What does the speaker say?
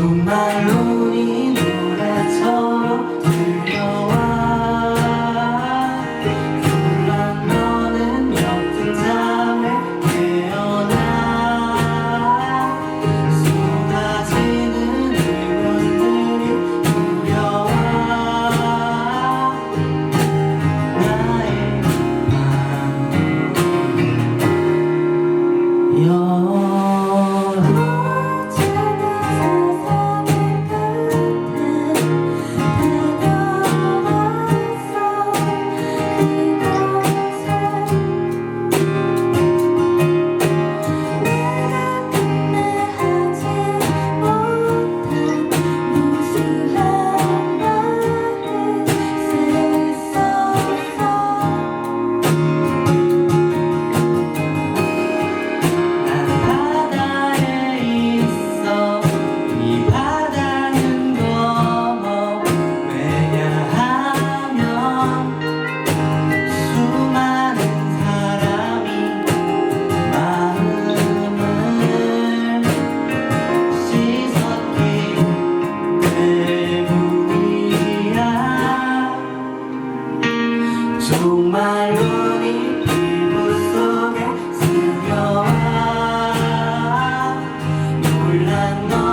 두말로이 노래처럼 들려와. 물론 너는 옅은 잠을 깨어나. 쏟아지는 의문들이 두려와. 나의 마음. 여 난 너.